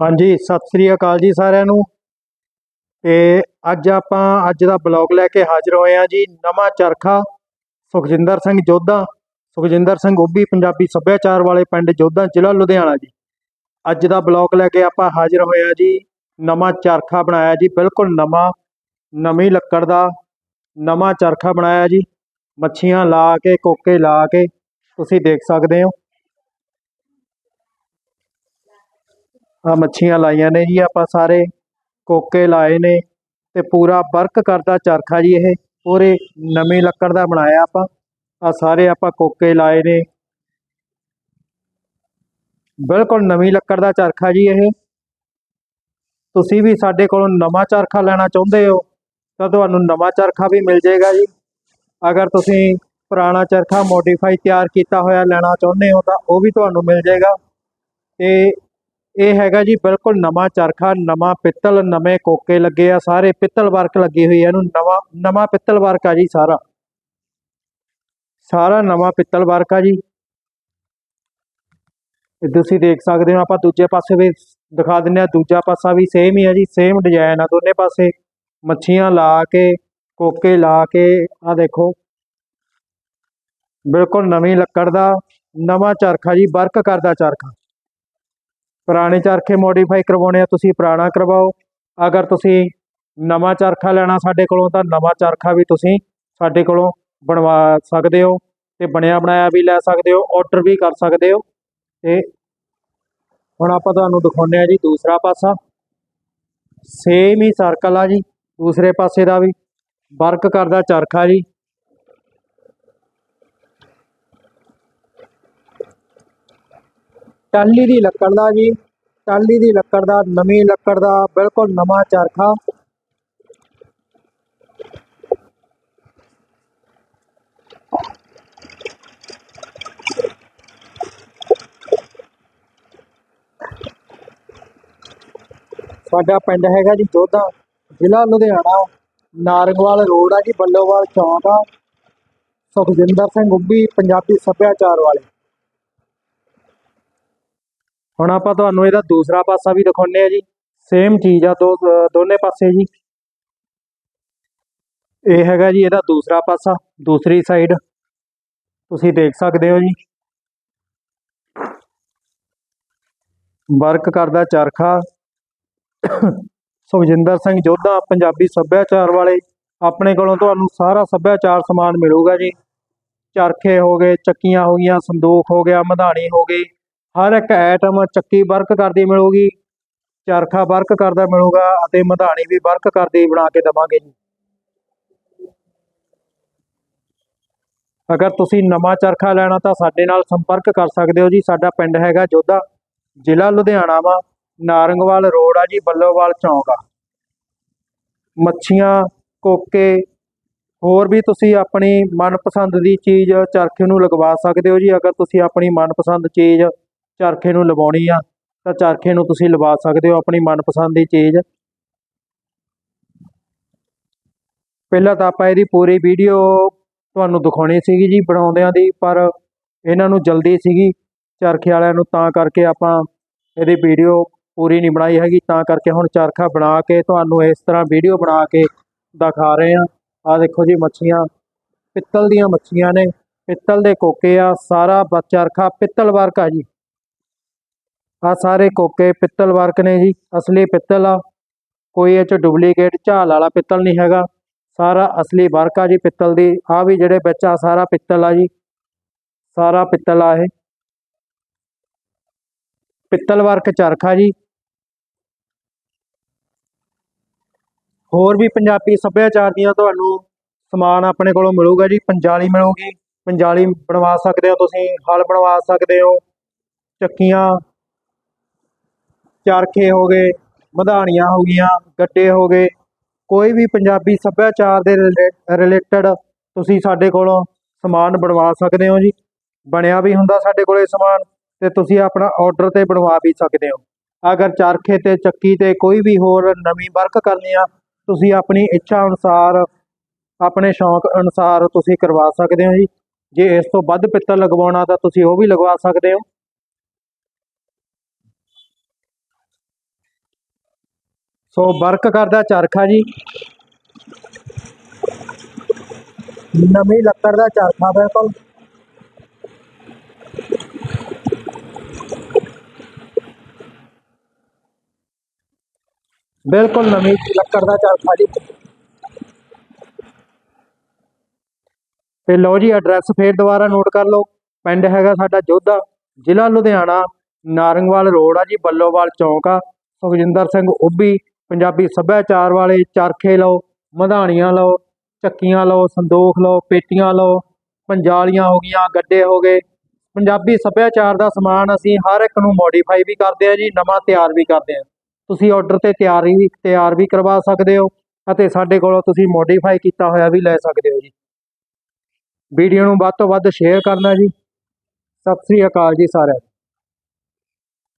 ਹਾਂਜੀ, ਸਤਿ ਸ੍ਰੀ ਅਕਾਲ ਜੀ ਸਾਰਿਆਂ ਨੂੰ। ਤੇ ਅੱਜ ਆਪਾਂ, ਅੱਜ ਦਾ ਬਲੌਗ ਲੈ ਕੇ ਹਾਜ਼ਰ ਹੋਏ ਹਾਂ ਜੀ, ਨਵਾਂ ਚਰਖਾ, ਸੁਖਜਿੰਦਰ ਸਿੰਘ ਜੋਧਾ। ਸੁਖਜਿੰਦਰ ਸਿੰਘ ਉੱਭੀ ਪੰਜਾਬੀ ਸੱਭਿਆਚਾਰ ਵਾਲੇ ਪਿੰਡ ਜੋਧਾ, ਜ਼ਿਲ੍ਹਾ ਲੁਧਿਆਣਾ ਜੀ। ਅੱਜ ਦਾ ਬਲੌਗ ਲੈ ਕੇ ਆਪਾਂ ਹਾਜ਼ਰ ਹੋਏ ਹਾਂ ਜੀ, ਨਵਾਂ ਚਰਖਾ ਬਣਾਇਆ ਜੀ, ਬਿਲਕੁਲ ਨਵਾਂ, ਨਵੀਂ ਲੱਕੜ ਦਾ, ਨਵਾਂ ਚਰਖਾ ਬਣਾਇਆ ਜੀ। ਮੱਛੀਆਂ ਲਾ ਕੇ, ਕੋਕੇ ਲਾ ਕੇ, ਤੁਸੀਂ ਦੇਖ ਸਕਦੇ ਹੋ। ਆ ਮੱਛੀਆਂ ਲਾਈਆਂ ਨੇ ਜੀ, ਆਪਾਂ ਸਾਰੇ ਕੋਕੇ ਲਾਏ ਨੇ ਤੇ ਪੂਰਾ ਵਰਕ ਕਰਦਾ ਚਰਖਾ ਜੀ ਇਹ, ਪੂਰੇ ਨਵੀਂ ਲੱਕੜ ਦਾ ਬਣਾਇਆ ਆਪਾਂ। ਆ ਸਾਰੇ ਆਪਾਂ ਕੋਕੇ ਲਾਏ ਨੇ। ਬਿਲਕੁਲ ਨਵੀਂ ਲੱਕੜ ਦਾ ਚਰਖਾ ਜੀ ਇਹ। ਤੁਸੀਂ ਵੀ ਸਾਡੇ ਕੋਲੋਂ ਨਵਾਂ ਚਰਖਾ ਲੈਣਾ ਚਾਹੁੰਦੇ ਹੋ, ਤਾਂ ਤੁਹਾਨੂੰ ਨਵਾਂ ਚਰਖਾ ਵੀ ਮਿਲ ਜਾਏਗਾ ਜੀ। ਅਗਰ ਤੁਸੀਂ ਪੁਰਾਣਾ ਚਰਖਾ ਮੋਡੀਫਾਈ ਤਿਆਰ ਕੀਤਾ ਹੋਇਆ ਲੈਣਾ ਚਾਹੁੰਦੇ ਹੋ, ਤਾਂ ਉਹ ਵੀ ਤੁਹਾਨੂੰ ਮਿਲ ਜਾਏਗਾ। ਤੇ ਇਹ ਹੈਗਾ ਜੀ, ਬਿਲਕੁਲ ਨਵਾਂ ਚਰਖਾ, ਨਵਾਂ ਪਿੱਤਲ, ਨਵੇਂ ਕੋਕੇ ਲੱਗੇ ਆ ਸਾਰੇ, ਪਿੱਤਲ ਵਰਕ ਲੱਗੀ ਹੋਈ ਹੈ ਇਹਨੂੰ, ਨਵਾਂ ਨਵਾਂ ਪਿੱਤਲ ਵਰਕ ਆ ਜੀ ਸਾਰਾ। ਸਾਰਾ ਨਵਾਂ ਪਿੱਤਲ ਵਰਕ ਆ ਜੀ। ਤੁਸੀਂ ਦੇਖ ਸਕਦੇ ਹੋ, ਆਪਾਂ ਦੂਜੇ ਪਾਸੇ ਵੀ ਦਿਖਾ ਦਿੰਨੇ ਆ, ਦੂਜਾ ਪਾਸਾ ਵੀ ਸੇਮ ਹੀ ਆ ਜੀ ਸੇਮ ਡਿਜ਼ਾਈਨ ਆ ਦੋਨੇ ਪਾਸੇ। ਮੱਛੀਆਂ ਲਾ ਕੇ, ਕੋਕੇ ਲਾ ਕੇ ਆ ਦੇਖੋ। ਬਿਲਕੁਲ ਨਵੀਂ ਲੱਕੜ ਦਾ ਨਵਾਂ ਚਰਖਾ ਜੀ, ਵਰਕ ਕਰਦਾ ਚਰਖਾ। ਪੁਰਾਣੇ ਚਰਖੇ ਮੋਡੀਫਾਈ ਕਰਵਾਉਣੇ ਆ, ਤੁਸੀਂ ਪੁਰਾਣਾ ਕਰਵਾਓ। ਅਗਰ ਤੁਸੀਂ ਨਵਾਂ ਚਰਖਾ ਲੈਣਾ ਸਾਡੇ ਕੋਲੋਂ, ਤਾਂ ਨਵਾਂ ਚਰਖਾ ਵੀ ਤੁਸੀਂ ਸਾਡੇ ਕੋਲੋਂ ਬਣਵਾ ਸਕਦੇ ਹੋ ਤੇ ਬਣਿਆ ਬਣਾਇਆ ਵੀ ਲੈ ਸਕਦੇ ਹੋ ਆਰਡਰ ਵੀ ਕਰ ਸਕਦੇ ਹੋ। ਤੇ ਹੁਣ ਆਪਾਂ ਤੁਹਾਨੂੰ ਦਿਖਾਉਂਦੇ ਆ ਜੀ ਦੂਸਰਾ ਪਾਸਾ। ਸੇਮ ਹੀ ਸਰਕਲ ਆ ਜੀ, ਦੂਸਰੇ ਪਾਸੇ ਦਾ ਵੀ। ਵਰਕ ਕਰਦਾ ਚਰਖਾ ਜੀ। ਟਾਲੀ ਦੀ ਲੱਕੜ ਦਾ ਜੀ ਟਾਲੀ ਦੀ ਲੱਕੜ ਦਾ, ਨਵੀਂ ਲੱਕੜ ਦਾ, ਬਿਲਕੁਲ ਨਵਾਂ ਚਰਖਾ। ਸਾਡਾ ਪਿੰਡ ਹੈਗਾ ਜੀ ਜੋਧਾ, ਜ਼ਿਲ੍ਹਾ ਲੁਧਿਆਣਾ, ਨਾਰਗਵਾਲ ਰੋਡ ਆ ਜੀ, ਬੱਲੋਵਾਲ ਚੌਂਕ ਆ। ਸੁਖਜਿੰਦਰ ਸਿੰਘ ਉੱਭੀ, ਪੰਜਾਬੀ ਸੱਭਿਆਚਾਰ ਵਾਲੇ। ਹੁਣ ਆਪਾਂ ਤੁਹਾਨੂੰ ਇਹਦਾ ਦੂਸਰਾ ਪਾਸਾ ਵੀ ਦਿਖਾਉਂਦੇ ਆ ਜੀ। ਸੇਮ ਚੀਜ਼ ਆ ਦੋ, ਦੋਨੇ ਪਾਸੇ ਜੀ। ਇਹ ਹੈਗਾ ਜੀ ਇਹਦਾ ਦੂਸਰਾ ਪਾਸਾ, ਦੂਸਰੀ ਸਾਈਡ ਤੁਸੀਂ ਦੇਖ ਸਕਦੇ ਹੋ ਜੀ। ਵਰਕ ਕਰਦਾ ਚਰਖਾ। ਸੁਖਜਿੰਦਰ ਸਿੰਘ ਜੋਧਾ, ਪੰਜਾਬੀ ਸੱਭਿਆਚਾਰ ਵਾਲੇ। ਆਪਣੇ ਕੋਲੋਂ ਤੁਹਾਨੂੰ ਸਾਰਾ ਸੱਭਿਆਚਾਰ ਸਮਾਨ ਮਿਲੂਗਾ ਜੀ। ਚਰਖੇ ਹੋ ਗਏ, ਚੱਕੀਆਂ ਹੋ ਗਈਆਂ, ਸੰਦੂਖ ਹੋ ਗਿਆ, ਮਧਾਣੀ ਹੋ ਗਈ। ਹਰ ਇੱਕ ਆਈਟਮ ਚੱਕੀ ਵਰਕ ਕਰਦੀ ਮਿਲੂਗੀ, ਚਰਖਾ ਵਰਕ ਕਰਦਾ ਮਿਲੂਗਾ ਅਤੇ ਮਧਾਣੀ ਵੀ ਵਰਕ ਕਰਦੀ ਬਣਾ ਕੇ ਦਵਾਂਗੇ ਜੀ। ਅਗਰ ਤੁਸੀਂ ਨਵਾਂ ਚਰਖਾ ਲੈਣਾ ਤਾਂ ਸਾਡੇ ਨਾਲ ਸੰਪਰਕ ਕਰ ਸਕਦੇ ਹੋ ਜੀ। ਸਾਡਾ ਪਿੰਡ ਹੈਗਾ ਜੋਧਾ, ਜ਼ਿਲ੍ਹਾ ਲੁਧਿਆਣਾ ਵਾ, ਨਾਰੰਗਵਾਲ ਰੋਡ ਆ ਜੀ, ਬੱਲੋਵਾਲ ਚੌਂਕ ਆ। ਮੱਛੀਆਂ, ਕੋਕੇ, ਹੋਰ ਵੀ ਤੁਸੀਂ ਆਪਣੀ ਮਨਪਸੰਦ ਦੀ ਚੀਜ਼ ਚਰਖੇ ਨੂੰ ਲਗਵਾ ਸਕਦੇ ਹੋ ਜੀ। ਅਗਰ ਤੁਸੀਂ ਆਪਣੀ ਮਨਪਸੰਦ ਚੀਜ਼ ਚਰਖੇ ਨੂੰ ਲਵਾਉਣੀ ਆ, ਤਾਂ ਚਰਖੇ ਨੂੰ ਤੁਸੀਂ ਲਵਾ ਸਕਦੇ ਹੋ ਆਪਣੀ ਮਨਪਸੰਦ ਦੀ ਚੀਜ਼। ਪਹਿਲਾਂ ਤਾਂ ਆਪਾਂ ਇਹਦੀ ਪੂਰੀ ਵੀਡੀਓ ਤੁਹਾਨੂੰ ਦਿਖਾਉਣੀ ਸੀਗੀ ਜੀ ਬਣਾਉਂਦਿਆਂ ਦੀ, ਪਰ ਇਹਨਾਂ ਨੂੰ ਜਲਦੀ ਸੀਗੀ। ਚਰਖੇ ਵਾਲਿਆਂ ਨੂੰ ਤਾਂ ਕਰਕੇ ਆਪਾਂ ਇਹਦੀ ਵੀਡੀਓ ਪੂਰੀ ਨਹੀਂ ਬਣਾਈ ਹੈਗੀ, ਤਾਂ ਕਰਕੇ ਹੁਣ ਚਰਖਾ ਬਣਾ ਕੇ ਤੁਹਾਨੂੰ ਇਸ ਤਰ੍ਹਾਂ ਵੀਡੀਓ ਬਣਾ ਕੇ ਦਿਖਾ ਰਹੇ ਆ ਆ ਦੇਖੋ ਜੀ ਮੱਛੀਆਂ, ਪਿੱਤਲ ਦੀਆਂ ਮੱਛੀਆਂ ਨੇ, ਪਿੱਤਲ ਦੇ ਕੋਕੇ ਆ, ਸਾਰਾ ਚਰਖਾ ਪਿੱਤਲ ਵਰਕ ਆ ਜੀ। ਆ ਸਾਰੇ ਕੋਕੇ ਪਿੱਤਲ ਵਰਕ ਨੇ ਜੀ, ਅਸਲੀ ਪਿੱਤਲ ਆ। ਕੋਈ ਇਹ ਚ ਡੁਪਲੀਕੇਟ ਝਾਲ ਵਾਲਾ ਪਿੱਤਲ ਨਹੀਂ ਹੈਗਾ। ਸਾਰਾ ਅਸਲੀ ਵਰਕ ਆ ਜੀ ਪਿੱਤਲ ਦੀ। ਆ ਵੀ ਜਿਹੜੇ ਵਿੱਚ ਆ ਸਾਰਾ ਪਿੱਤਲ ਆ ਜੀ। ਸਾਰਾ ਪਿੱਤਲ ਆ ਇਹ। ਪਿੱਤਲ ਵਰਕ ਚਰਖਾ ਜੀ। ਹੋਰ ਵੀ ਪੰਜਾਬੀ ਸੱਭਿਆਚਾਰ ਦੀਆਂ ਤੁਹਾਨੂੰ ਸਮਾਨ ਆਪਣੇ ਕੋਲੋਂ ਮਿਲੂਗਾ ਜੀ। ਪੰਜਾਲੀ ਮਿਲੂਗੀ। ਪੰਜਾਲੀ ਬਣਵਾ ਸਕਦੇ ਹੋ ਤੁਸੀਂ, ਹਲ ਬਣਵਾ ਸਕਦੇ ਹੋ। ਚੱਕੀਆਂ ਚਰਖੇ ਹੋ ਗਏ, ਮਧਾਣੀਆਂ ਹੋ ਗਈਆਂ, ਗੱਡੇ ਹੋ ਗਏ। ਕੋਈ ਵੀ ਪੰਜਾਬੀ ਸੱਭਿਆਚਾਰ ਦੇ ਰਿਲੇਟਡ ਤੁਸੀਂ ਸਾਡੇ ਕੋਲੋਂ ਸਮਾਨ ਬਣਵਾ ਸਕਦੇ ਹੋ ਜੀ। ਬਣਿਆ ਵੀ ਹੁੰਦਾ ਸਾਡੇ ਕੋਲੇ ਸਮਾਨ ਤੇ ਤੁਸੀਂ ਆਪਣਾ ਆਰਡਰ ਤੇ ਬਣਵਾ ਵੀ ਸਕਦੇ ਹੋ। ਅਗਰ ਚਰਖੇ ਤੇ, ਚੱਕੀ ਤੇ ਕੋਈ ਵੀ ਹੋਰ ਨਵੀਂ ਵਰਕ ਕਰਨੀ ਆ, ਤੁਸੀਂ ਆਪਣੀ ਇੱਛਾ ਅਨੁਸਾਰ, ਆਪਣੇ ਸ਼ੌਂਕ ਅਨੁਸਾਰ ਤੁਸੀਂ ਕਰਵਾ ਸਕਦੇ ਹੋ ਜੀ। ਜੇ ਇਸ ਤੋਂ ਵੱਧ ਪਿੱਤਲ ਲਗਵਾਉਣਾ ਤਾਂ ਤੁਸੀਂ ਉਹ ਵੀ ਲਗਵਾ ਸਕਦੇ ਹੋ। ਸੋ ਵਰਕ ਕਰਦਾ ਚਰਖਾ ਜੀ। ਨਵੀਂ ਲੱਕੜ ਦਾ ਚਰਖਾ ਬਿਲਕੁਲ। ਬਿਲਕੁਲ ਨਵੀਂ ਲੱਕੜ ਦਾ ਚਰਖਾ ਜੀ। ਤੇ ਲਓ ਜੀ ਐਡਰੈਸ ਫੇਰ ਦੁਬਾਰਾ ਨੋਟ ਕਰ ਲਓ। ਪਿੰਡ ਹੈਗਾ ਸਾਡਾ ਜੋਧਾ, ਜ਼ਿਲ੍ਹਾ ਲੁਧਿਆਣਾ, ਨਾਰੰਗਵਾਲ ਰੋਡ ਆ ਜੀ, ਬੱਲੋਵਾਲ ਚੌਂਕ ਆ, ਸੁਖਜਿੰਦਰ ਸਿੰਘ ਉੱਭੀ ਪੰਜਾਬੀ ਸੱਭਿਆਚਾਰ ਵਾਲੇ ਚਰਖੇ ਲਓ, ਮਧਾਣੀਆਂ ਲਓ, ਚੱਕੀਆਂ ਲਓ, ਸੰਦੋਖ ਲਓ, ਪੇਟੀਆਂ ਲਓ, ਪੰਜਾਲੀਆਂ ਹੋ ਗਈਆਂ, ਗੱਡੇ ਹੋ ਗਏ। ਪੰਜਾਬੀ ਸੱਭਿਆਚਾਰ ਦਾ ਸਮਾਨ ਅਸੀਂ ਹਰ ਇੱਕ ਨੂੰ ਮੋਡੀਫਾਈ ਵੀ ਕਰਦੇ ਆ ਜੀ, ਨਵਾਂ ਤਿਆਰ ਵੀ ਕਰਦੇ ਆ ਤੁਸੀਂ ਆਰਡਰ ਤੇ ਤਿਆਰੀ ਵੀ ਤਿਆਰ ਵੀ ਕਰਵਾ ਸਕਦੇ ਹੋ ਅਤੇ ਸਾਡੇ ਕੋਲੋਂ ਤੁਸੀਂ ਮੋਡੀਫਾਈ ਕੀਤਾ ਹੋਇਆ ਵੀ ਲੈ ਸਕਦੇ ਹੋ ਜੀ। ਵੀਡੀਓ ਨੂੰ ਵੱਧ ਤੋਂ ਵੱਧ ਸ਼ੇਅਰ ਕਰਨਾ ਜੀ। ਸਤਿ ਸ੍ਰੀ ਅਕਾਲ ਜੀ ਸਾਰਿਆਂ